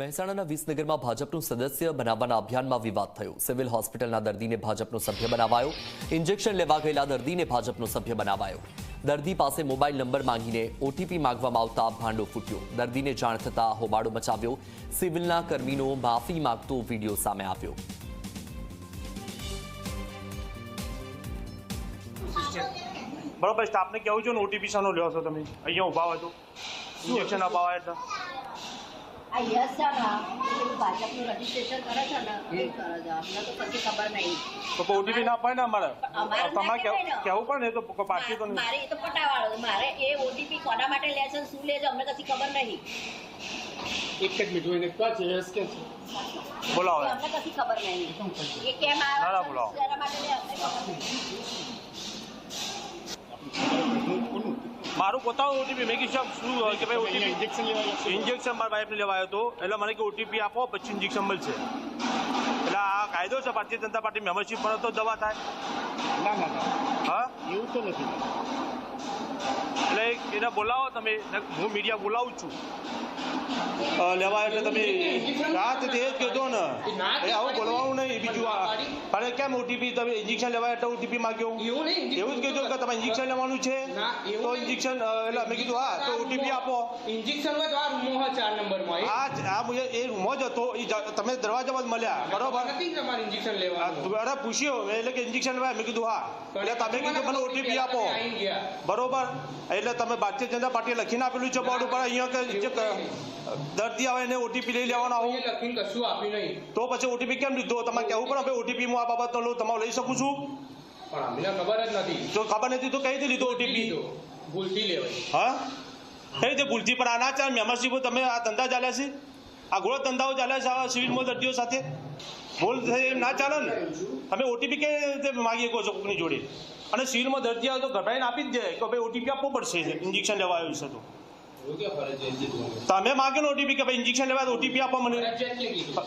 મહેસાણાના વિસનગરમાં ભાજપનું સદસ્ય બનાવવાના અભિયાનમાં વિવાદ થયો. સિવિલ હોસ્પિટલના દર્દીને ભાજપનો સભ્ય બનાવાયો. ઇન્જેક્શન લેવા ગયેલા દર્દીને ભાજપનો સભ્ય બનાવાયો. દર્દી પાસે મોબાઈલ નંબર માંગીને ઓટીપી માંગવામાં આવતા ભાંડો ફૂટ્યો. દર્દીને જાણ થતા હોબાળો મચાવ્યો. સિવિલના કર્મીનો માફી માંગતો વીડિયો સામે આવ્યો. બરોબર, સ્ટાફને કેવું છે ઓટીપી શાનો લ્યો છો તમે? અહીંયા ઊભા હતો ઇન્જેક્શન અપાવા એટલે. આ યસ છે ને ભાજપનું રજીસ્ટ્રેશન કરે છે ને એ કરે છે. અમને તો કશી ખબર નહીં. તો ઓટીપી ના અપાય ને અમારે? તમારે કેવું પડે ને એ તો પાછી તો મારે એ તો પટાવાળો. મારે એ ઓટીપી કોના માટે લે છે ને શું લે છે અમને કશી ખબર નહીં. એક જ એને છે એસ કે છે? બોલો અમને કશી ખબર નહીં. એ કેમ ના, ના, આવે બોલાવો. માટે અમને ખબર નહીં. મારું પોતાનું ઓટીપી મેં કીધું શું હોય કે ભાઈ ઓટીપી ઇન્જેક્શન ઇન્જેક્શન મારા વાઈફને લેવાયો હતો. એટલે મને કે ઓટીપી આપો પછી ઇન્જેક્શન મળશે. એટલે આ કાયદો છે ભારતીય જનતા પાર્ટી મેમ્બરશીપ પર તો દવા થાય. ના ના હા? એવું તો નથી. એટલે એને બોલાવો તમે. હું મીડિયા બોલાવું છું. લેવા એટલે તમે રાત તે જ કીધો ને. એ આવું બોલવાનું નહીં. બીજું અરે કેમ ઓટીપી તમે ઇન્જેક્શન લેવા એટલે ઓટીપી માંગ્યો? એવું એવું જ કીધું કે તમે ઇન્જેક્શન લેવાનું છે? તો ઇન્જેક્શન એટલે મેં કીધું હા તો ઓટીપી આપો. ઇન્જેક્શન હોય તો આ રૂમો હોય ચાર નંબરમાં હા આ મુજબ એ રૂમો જ હતો તમે દરવાજામાં જ મળ્યા બરોબર? ઇન્જેક્શન લેવા અરે પૂછ્યો એટલે કે ઇન્જેક્શન લેવા મેં કીધું હા. એટલે તમે કીધું મને ઓટીપી આપો. બરોબર? એટલે તમે ભારતીય જનતા પાર્ટીએ લખીને આપેલું છે બોર્ડ ઉપર અહીંયા ક- દર્દી આવે એને ઓટીપી લઈ લેવાનો આવું. લખીને કશું આપ્યું નહીં. તો પછી ઓટીપી કેમ લીધો? તમારે કહેવું પણ ભાઈ ઓટીપી હું આ બાબતનો લઉં તમારે લઈ શકું છું. પણ અમને ખબર જ નથી. જો ખબર નથી તો કઈ રીતે લીધો ઓટીપી ભૂલથી લેવાય. હા? કઈ રીતે ભૂલથી? પણ આના ચાલે મેમ્બરશીપ તમે આ ધંધા ચાલ્યા છે? આ ગોળો ધંધાઓ ચાલ્યા છે આ સિવિલમાં દર્દીઓ સાથે? ભૂલ થઈ એમ ના ચાલે ને? તમે ઓટીપી કઈ રીતે માગી શકો છો કોઈની જોડે? અને સિવિલમાં દર્દી આવે તો ગભરાઈને આપી જ દે કે ભાઈ ઓટીપી આપવો પડશે ઇન્જેક્શન લેવા આવ્યું છે તો. તમે માગ્યો ને ઓટીપી કે ભાઈ ઇન્જેક્શન લેવા ઓટીપી આપો મને.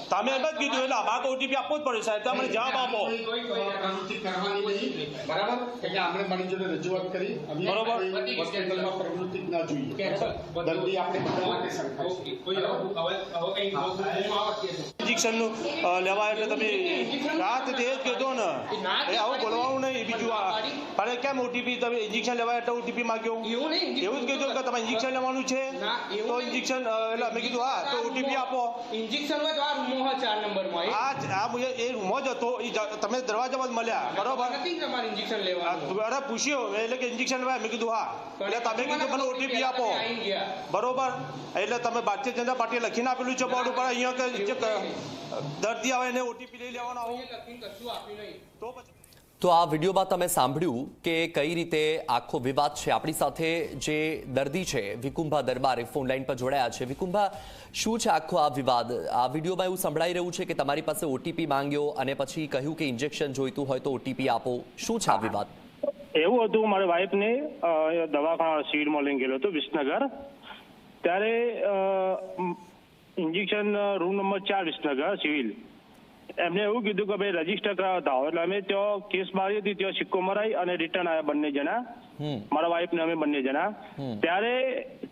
તમે એમ જ કીધું એટલે અમારે તો ઓટીપી આપવો જ પડે સાહેબ તમે જવાબ આપો કોઈ- કોઈ પ્રવૃત્તિ કરવાની નહીં બરાબર એટલે આપણે મારી જોડે રજૂઆત કરી બરોબર. હોસ્પિટલમાં પ્રવૃત્તિ ના જોઈએ દર્દી આપણે બધા માટે સરખા છે. ઓકે. કોઈ હવે- હવે- હવે કંઈ હું આવડતી નથી. ઇન્જેક્શનનું અ, લેવા એટલે તમે રાત તે જ કીધો ને. એ આવું બોલવાનું નહીં બીજું આ અરે કેમ ઓટીપી તમે ઇન્જેક્શન લેવા એટલે ઓટીપી માંગ્યો? એવું નહીં એવું જ કીધું કે તમે ઇન્જેક્શન લેવાનું છે? ના, એવું તો નહીં. ઇન્જેક્શન એટલે મેં કીધું હા તો ઓટીપી આપો. ઇન્જેક્શન હોય તો આ રૂમો હોય ચાર નંબરમાં આ જ- આ મુજબ એ રૂમો જ હતો એ જ- તમે દરવાજામાં જ મળ્યા બરોબર? નથી જ તમારે ઇન્જેક્શન આ લેવાનું. અરે પૂછ્યું એટલે કે ઇન્જેક્શન લેવાય મેં કીધું હા. એટલે તમે કીધું મને ઓટીપી આપો. આઈ ગયા. બરોબર? એટલે તમે ભારતીય જનતા પાર્ટીએ લખીને આપેલું છે બોર્ડ ઉપર અહીંયા કે જે ક- દર્દી આવે એને ઓટીપી લઈ લેવાનો આવું. કશું આપ્યું નહીં. તો પછી? તો આ વિડીયોમાં તમે સાંભળ્યું કે કઈ રીતે આખો વિવાદ છે. આપણી સાથે જે દર્દી છે વિકુંભા દરબાર એ ફોન લાઈન પર જોડાયા છે. વિકુંભા શું છે આખો આ વિવાદ? આ વિડીયોમાં એવું સંભળાઈ રહ્યું છે કે તમારી પાસે ઓટીપી માંગ્યો અને પછી કહ્યું કે ઇન્જેક્શન જોઈતું હોય તો ઓટીપી આપો. શું છે આ વિવાદ? એવું હતું મારી વાઈફને દવાખાના સિવિલમાં લઈને ગયેલો હતો વિસનગર. ત્યારે ઇન્જેક્શન રૂમ નંબર ચાર વિસનગર સિવિલ એમને એવું કીધું કે ભાઈ રજિસ્ટર કરાવતા હોય એટલે અમે ત્યાં કેસ મારી હતી ત્યાં સિક્કો મરાઈ અને રિટર્ન આવ્યા બંને જણા. મારા વાઈફ ને અમે બંને જણા. ત્યારે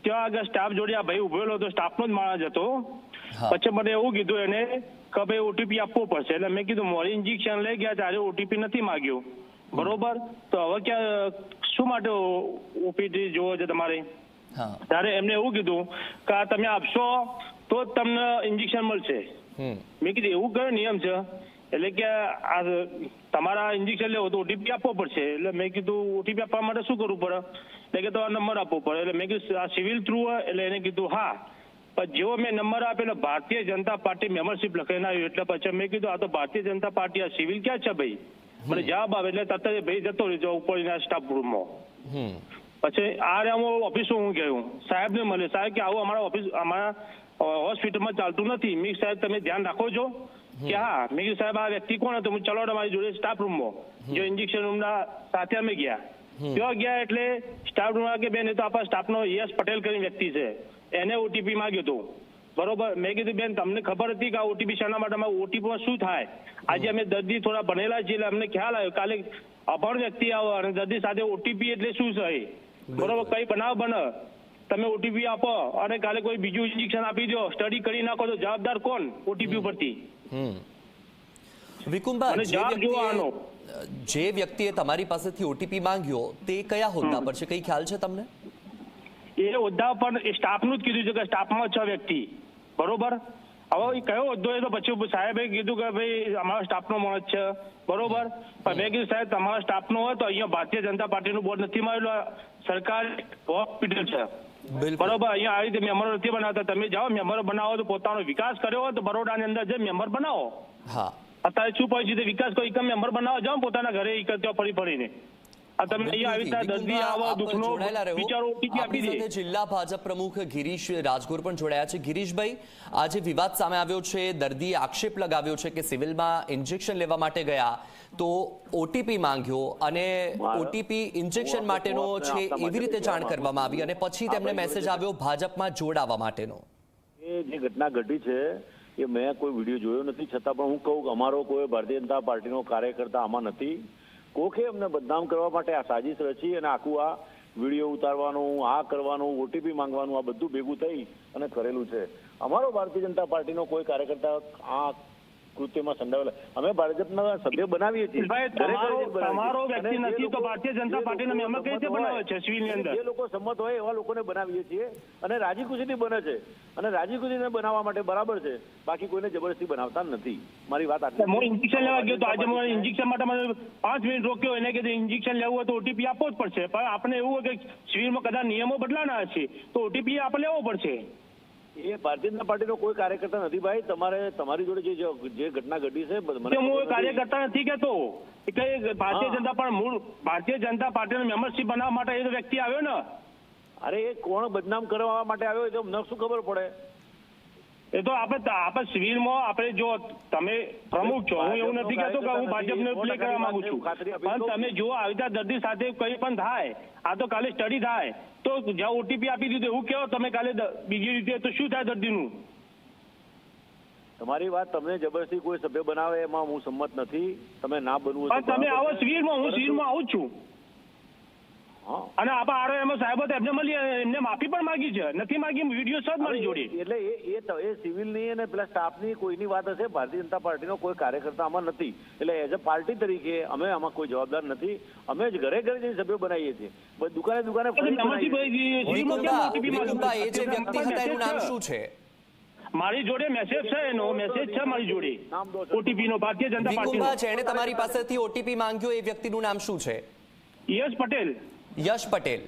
ત્યાં આગળ સ્ટાફ જોડે આ ભાઈ ઉભેલો હતો સ્ટાફનો જ માણસ હતો. પછી મને એવું કીધું એને કે ભાઈ ઓટીપી આપવો પડશે. એટલે મેં કીધું મોરી ઇન્જેક્શન લઈ ગયા ત્યારે ઓટીપી નથી માગ્યો. બરોબર? તો હવે ક્યાં શું માટે ઓપીટી જોવો છે તમારે? ત્યારે એમને એવું કીધું કે તમે આપશો તો જ તમને ઇન્જેક્શન મળશે. મેં કીધું એવું કયો નિયમ છે? એટલે કે આ તમારા ઇન્જેક્શન લેવો તો ઓટીપી આપવો પડશે. એટલે મેં કીધું ઓટીપી આપવા માટે શું કરવું પડે? એટલે કે તો આ નંબર આપવો પડે. એટલે મેં કીધું આ સિવિલ થ્રુ એટલે એને કીધું હા. પણ જેવો મેં નંબર આપેલો ભારતીય જનતા પાર્ટી મેમ્બરશીપ લખાઈને આવ્યું. એટલે પછી મેં કીધું આ તો ભારતીય જનતા પાર્ટી આ સિવિલ ક્યાં છે ભાઈ? મને જવાબ આવે એટલે તરત જ ભાઈ જતો રહેજો ઉપર સ્ટાફ રૂમમાં પછી આ રહ્યા હું ઓફિસમાં હું ગયો. સાહેબને મળે સાહેબ કે આવું અમારા ઓફિસ અમારા હોસ્પિટલમાં ચાલતું નથી. મેં સાહેબ તમે ધ્યાન રાખો છો કે હા મેં કીધું સાહેબ આ વ્યક્તિ કોણ હતો? હું ચલો મારી જોડે સ્ટાફ રૂમમાં જો ઇન્જેક્શન રૂમના સાથે અમે ગયા. ત્યાં ગયા એટલે સ્ટાફ રૂમ કે બેન એ તો આપણા સ્ટાફનો યશ પટેલ કરીને વ્યક્તિ છે. એને ઓટીપી માંગ્યો હતો. બરોબર? મેં કીધું બેન તમને ખબર હતી કે આ ઓટીપી શાના માટે અમારે ઓટીપીમાં શું થાય? આજે અમે દર્દી થોડા ભણેલા છીએ એટલે અમને ખ્યાલ આવ્યો. કાલે અભણ વ્યક્તિ આવે અને દર્દી સાથે ઓટીપી એટલે શું છે બરોબર? કઈ બનાવ બને? તમે ઓટીપી આપો અને કાલે કોઈ બીજું ઇન્જેક્શન આપી દો. સ્ટડી કરી નાખો તો જવાબદાર કોણ? ઓટીપી ઉપરથી. જે. વ્યક્તિએ તમારી પાસેથી ઓટીપી માંગ્યો તે કયા હોદ્દા પર છે? કઈ ખ્યાલ છે તમને? એ હોદ્દા પર સ્ટાફનું જ કીધું છે કે સ્ટાફમાં છ વ્યક્તિ. બરોબર? હવે કયો હોદ્દો એ તો પછી સાહેબે કીધું કે ભાઈ અમારા સ્ટાફનો માણસ છે. બરોબર? પણ મેં કીધું સાહેબ તમારા સ્ટાફનો હોય તો અહીંયા ભારતીય જનતા પાર્ટીનું બોર્ડ નથી મારેલું. સરકાર હોસ્પિટલ છે. બરોબર અહીંયા આવી રીતે મેમ્બરો નથી બનાવતા. તમે જાઓ મેમ્બરો બનાવો તો પોતાનો વિકાસ કર્યો હોય તો બરોડાની અંદર જે મેમ્બર બનાવો. હા. અત્યારે શું પરિસ્થિતિ? વિકાસ કોઈ મેમ્બર બનાવો જાઓ પોતાના ઘરે ફરી ફરીને. તમે અહીંયા આવી રીતે દર્દી વિકુંભા, દુઃખનો વિચારો ઓટીપી આપી દે જિલ્લા ભાજપ પ્રમુખ ગિરીશ રાજગોર પણ જોડાયા છે. ગિરીશભાઈ આજે વિવાદ સામે આવ્યો છે. દર્દીએ આક્ષેપ લગાવ્યો છે કે સિવિલમાં ઇન્જેક્શન લેવા માટે ગયા. તો ઓટીપી માંગ્યો અને ઓટીપી ઇન્જેક્શન માટેનો છે એવી રીતે જાણ કરવામાં આવી અને પછી તેમને મેસેજ આવ્યો ભાજપમાં જોડાવા માટેનો. એ જે ઘટના ઘટી છે એ મેં કોઈ વીડિયો જોયો નથી. છતાં પણ હું કહું કે અમારો કોઈ ભારતીય જનતા પાર્ટીનો કાર્યકર્તા આમાં નથી. કોકે અમને બદનામ કરવા માટે આ સાજિશ રચી અને આખું આ વીડિયો ઉતારવાનું, આ કરવાનું ઓટીપી માંગવાનું, આ બધું ભેગું થઈ અને કરેલું છે. અમારો ભારતીય જનતા પાર્ટીનો કોઈ કાર્યકર્તા આ કૃત્યમાં સંડોવાયેલા અમે ભાજપના સભ્ય બનાવીએ છીએ. તમારો- વ્યક્તિ નથી તો ભારતીય જનતા પાર્ટીના લોકો કઈ રીતે હોય, છે સિવિલની અંદર? જે લોકો સંમત હોય એવા લોકોને બનાવીએ છીએ. અને રાજી ખુશીથી બને છે. અને રાજી ખુશીને બનાવવા માટે બરાબર છે. બાકી કોઈને જબરદસ્તી બનાવતા નથી. મારી વાત આટલી હું ઇન્જેક્શન લેવા ગયો તો આજે મને ઇન્જેક્શન માટે મને પાંચ મિનિટ રોક્યો. એને કીધું ઇન્જેક્શન લેવું હોય તો ઓટીપી આપવો જ પડશે. પણ આપણે એવું હોય કે શિબિરમાં કદાચ નિયમો બદલાના છે તો ઓટીપી આપણે લેવો પડશે. એ ભારતીય જનતા પાર્ટીનો કોઈ કાર્યકર્તા નથી ભાઈ. તમારે તમારી જોડે જે જે ઘટના ઘટી છે હું. કાર્યકર્તા નથી કેતો કઈ ભારતીય જનતા પણ મૂળ ભારતીય જનતા પાર્ટીનો મેમ્બરશીપ બનાવવા માટે એ વ્યક્તિ આવ્યો ને. અરે એ કોણ બદનામ કરવા માટે આવ્યો એ તો અમને શું ખબર પડે? એ તો આપણે આપણે સિવિલમાં આપણે જો તમે પ્રમુખ છો હું એવું નથી કહેતો કે હું ભાજપને પ્લે કરવા માંગુ છું. પણ તમે જો આવી રીતે દર્દી સાથે કંઈ પણ થાય આ તો કાલે સ્ટડી થાય તો જ્યાં ઓટીપી આપી દીધું એવું કહો તમે કાલે બીજી રીતે તો શું થાય દર્દીનું? તમારી વાત તમને જબરદસ્તી કોઈ સભ્ય બનાવે એમાં હું સંમત નથી. તમે ના બનવું પણ તમે આવો. સિવિલમાં હું સિવિલમાં આવું છું. અને આપણે આરો એમાં સાહેબો તો એમને મળી એમને માફી પણ માંગી છે. નથી માંગી વીડિયો સજ મારી જોડે. એટલે એ એ તો એ સિવિલની અને પેલા સ્ટાફની કોઈની વાત હશે? ભારતીય જનતા પાર્ટીનો કોઈ કાર્યકર્તા આમાં નથી. એટલે એઝ અ પાર્ટી તરીકે અમે આમાં કોઈ જવાબદાર નથી. અમે જ ઘરે ઘરે જઈને સભ્યો બનાવીએ છીએ. દુકાને દુકાને એ જે વ્યક્તિ હતા એનું નામ શું છે? મારી જોડે મેસેજ છે એનો. મેસેજ છે મારી જોડે. ઓટીપી નો ભારતીય જનતા પાર્ટી છે એને તમારી પાસેથી ઓટીપી માંગ્યો એ વ્યક્તિનું નામ શું છે? યશ પટેલ. યશ પટેલ.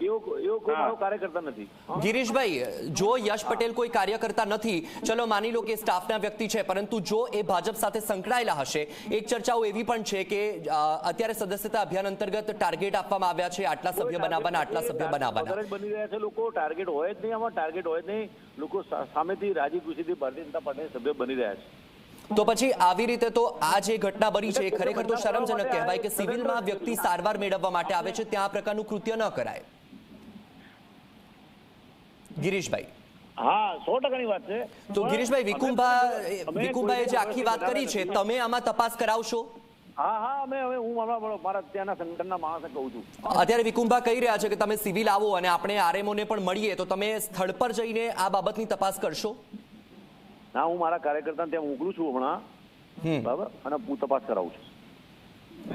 ગિરીશભાઈ જો યશ પટેલ કોઈ કાર્યકર્તા નથી ચલો માની લો કે સ્ટાફના વ્યક્તિ છે પરંતુ જો એ ભાજપ સાથે સંકળાયેલા હશે એક ચર્ચાઓ એવી પણ છે કે અત્યારે સદસ્યતા અભિયાન અંતર્ગત ટાર્ગેટ આપવામાં આવ્યા છે આટલા સભ્ય બનાવવાના આટલા સભ્ય બનાવવાના. જ બની રહ્યા છે લોકો ટાર્ગેટ હોય જ નહીં આમાં ટાર્ગેટ હોય જ નહીં. લોકો સામેથી રાજી ખુશીથી ભારતીય જનતા પાર્ટીના સભ્ય બની રહ્યા છે. તો પછી આવી રીતે તો આ જે ઘટના બની છે ખરેખર તો શરમજનક કહેવાય કે સિવિલમાં વ્યક્તિ સારવાર મેળવવા માટે આવે છે ત્યાં આ પ્રકારનું કૃત્ય ન કરાય. ગિરીશભાઈ. હા સો ટકાની વાત છે. તો ગિરીશભાઈ વિકુંભા અમે જે આખી વાત કરી છે તમે આમાં તપાસ કરાવશો? હા હા અમે હવે હું હમણાં મારા ત્યાંના સંગઠનના માણસને કહું છું. અત્યારે વિકુંભા કહી રહ્યા છે કે તમે સિવિલ આવો અને આપણે આરએમઓ ને પણ મળીએ તો તમે સ્થળ પર જઈને આ બાબતની તપાસ કરશો? ના હું મારા કાર્યકર્તાને ત્યાં મોકલું છું હમણાં. બરાબર? અને હું તપાસ કરાવું છું.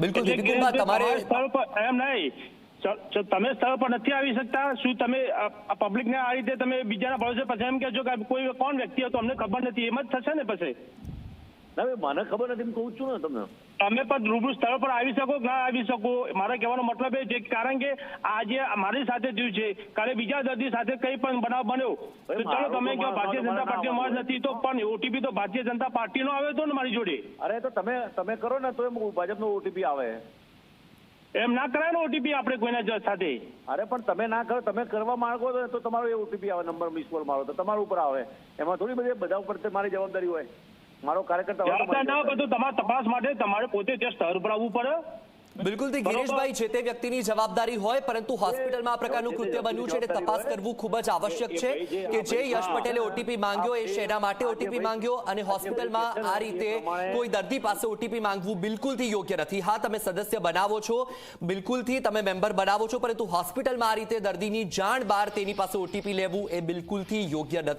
બિલકુલ તમારે સ્થળ પર એમ નહીં. તમે સ્થળ પર નથી આવી શકતા. શું તમે પબ્લિક ને આ રીતે તમે બીજાના ભરોસે પછી એમ કેજો કે કોઈ કોણ વ્યક્તિ હતો? અમને ખબર નથી. એમ જ થશે ને પછી. ના મને ખબર નથી કહું છું ને તમને. તમે પણ રૂબરૂ સ્થળ પર આવી શકો કે ના આવી શકો? મારા કહેવાનો મતલબ એ છે કારણ કે આજે મારી સાથે થયું છે. કાલે બીજા દર્દી સાથે કઈ પણ બનાવ બન્યો. ચલો તમે કહો ભારતીય જનતા પાર્ટી નામ નથી તો પણ ઓટીપી તો ભારતીય જનતા પાર્ટી નો આવ્યો હતો ને મારી જોડે? અરે તો તમે તમે કરો ને તો ભાજપ ભાજપનો ઓટીપી આવે. એમ ના કરાય ને ઓટીપી આપણે કોઈના જજ સાથે? અરે પણ તમે ના કરો તમે કરવા માંગો તો તમારો એ ઓટીપી આવે નંબર મિસ કોલ મારો તો તમારા ઉપર આવે. એમાં થોડી બધી બધા ઉપર મારી જવાબદારી હોય. મારો કાર્યકર્તા હોય તો જવાબદાર મારી ના બધું તમારા તપાસ માટે તમારે પોતે ત્યાં સ્થળ પર આવવું પડે. બિલકુલથી ગિરીશભાઈ છે તે વ્યક્તિની જવાબદારી હોય પરંતુ હોસ્પિટલમાં આ પ્રકારનું કૃત્ય બન્યું છે એટલે તપાસ કરવું ખૂબ જ આવશ્યક છે કે જે યશ પટેલે ઓટીપી માંગ્યો એ શેના માટે ઓટીપી માંગ્યો અને હોસ્પિટલમાં આ રીતે કોઈ દર્દી પાસે ઓટીપી માંગવું બિલકુલથી યોગ્ય નથી. હા તમે સદસ્ય બનાવો છો બિલકુલથી તમે મેમ્બર બનાવો છો પરંતુ હોસ્પિટલમાં આ રીતે દર્દીની જાણ બહાર તેની પાસે ઓટીપી લેવું એ બિલકુલથી યોગ્ય નથી.